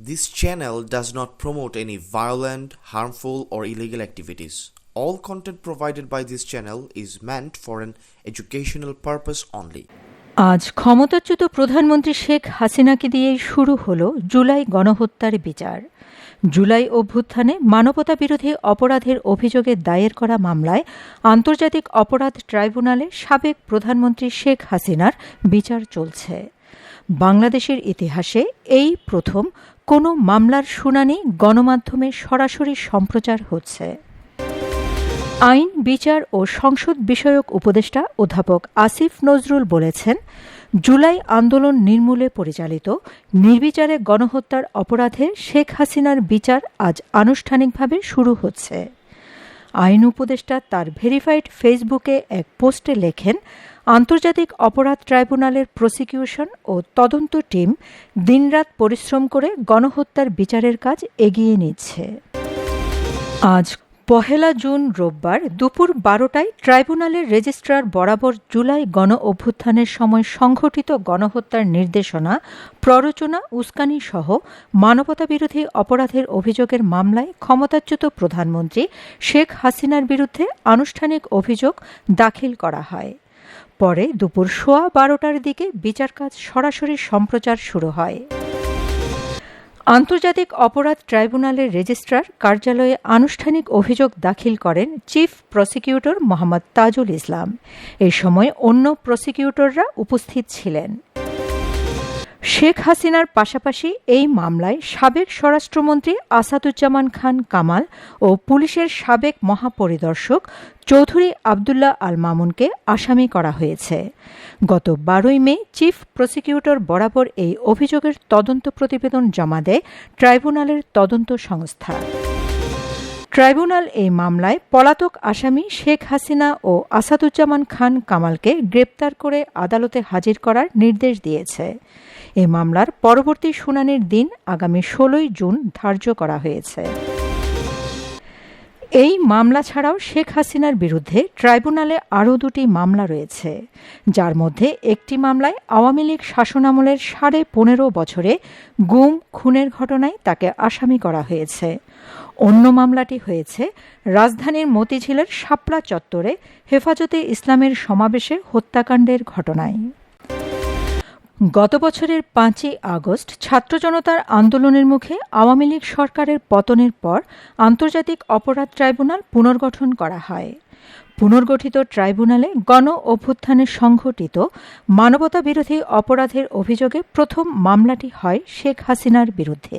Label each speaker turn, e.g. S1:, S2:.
S1: This channel does not promote any violent, harmful, or illegal activities. All content provided by this channel is meant for an educational purpose only.
S2: আজ ক্ষমতাচ্যুত প্রধানমন্ত্রী শেখ হাসিনাকে দিয়েই শুরু হলো জুলাই গণহত্যার বিচার জুলাই অভ্যুত্থানে মানবতা বিরোধী অপরাধের অভিযোগে দায়ের করা মামলায় আন্তর্জাতিক অপরাধ ট্রাইব্যুনালে সাবেক প্রধানমন্ত্রী শেখ হাসিনার বিচার চলছে বাংলাদেশের ইতিহাসে এই প্রথম কোনো মামলার শুনানি গণমাধ্যমে সরাসরি সম্প্রচার হচ্ছে। আইন, বিচার ও সংসদ বিষয়ক উপদেষ্টা অধ্যাপক আসিফ নজরুল বলেছেন, জুলাই আন্দোলন নির্মূলে পরিচালিত, নির্বিচারে গণহত্যার অপরাধে শেখ হাসিনার বিচার আজ আনুষ্ঠানিকভাবে শুরু হচ্ছে। আইন উপদেষ্টা তার ভেরিফাইড ফেসবুকে এক পোস্টে লেখেন, আন্তর্জাতিক অপরাধ ট্রাইব্যুনালের প্রসিকিউশন ও তদন্ত টিম দিনরাত পরিশ্রম করে গণহত্যার বিচারের কাজ এগিয়ে নিচ্ছে। আজ পহেলা জুন রোববার দুপুর বারোটায় ট্রাইব্যুনালের রেজিস্ট্রার বরাবর জুলাই গণ অভ্যুত্থানের সময় সংঘটিত গণহত্যার নির্দেশনা, প্ররোচনা, উস্কানি সহ মানবতাবিরোধী অপরাধের অভিযোগের মামলায় ক্ষমতাচ্যুত প্রধানমন্ত্রী শেখ হাসিনার বিরুদ্ধে আনুষ্ঠানিক অভিযোগ দাখিল করা হয়। পরে দুপুর সোয়া বারোটার দিকে বিচার কাজ সরাসরি সম্প্রচার শুরু হয়। আন্তর্জাতিক অপরাধ ট্রাইব্যুনালের রেজিস্ট্রার কার্যালয়ে আনুষ্ঠানিক অভিযোগ দাখিল করেন চিফ প্রসিকিউটর মোহাম্মদ তাজুল ইসলাম। এ সময় অন্য প্রসিকিউটররা উপস্থিত ছিলেন। শেখ হাসিনার পাশাপাশি এই মামলায় সাবেক স্বরাষ্ট্রমন্ত্রী আসাদুজ্জামান খান কামাল ও পুলিশের সাবেক মহাপরিদর্শক চৌধুরী আবদুল্লাহ আল মামুনকে আসামি করা হয়েছে। গত বারোই মে চিফ প্রসিকিউটর বরাবর এই অভিযোগের তদন্ত প্রতিবেদন জমা দেয় ট্রাইব্যুনালের তদন্ত সংস্থা। ট্রাইব্যুনাল এই মামলায় পলাতক আসামি শেখ হাসিনা ও আসাদুজ্জামান খান কামালকে গ্রেপ্তার করে আদালতে হাজির করার নির্দেশ দিয়েছে। এই মামলার পরবর্তী শুনানির দিন আগামী ষোলোই জুন ধার্য করা হয়েছে। এই মামলা ছাড়াও শেখ হাসিনার বিরুদ্ধে ট্রাইব্যুনালে আরও দুটি মামলা রয়েছে। যার মধ্যে একটি মামলায় আওয়ামী লীগ শাসনামলের সাড়ে পনেরো বছরে গুম, খুনের ঘটনায় তাকে আসামি করা হয়েছে। অন্য মামলাটি হয়েছে। রাজধানীর মতিঝিলের শাপলা চত্বরে হেফাজতে ইসলামের সমাবেশে হত্যাকাণ্ডের ঘটনায়। গত বছরের পাঁচই আগস্ট ছাত্র জনতার আন্দোলনের মুখে আওয়ামী লীগ সরকারের পতনের পর আন্তর্জাতিক অপরাধ ট্রাইব্যুনাল পুনর্গঠন করা হয়। পুনর্গঠিত ট্রাইব্যুনালে গণ অভ্যুত্থানে সংঘটিত মানবতা বিরোধী অপরাধের অভিযোগে প্রথম মামলাটি হয় শেখ হাসিনার বিরুদ্ধে।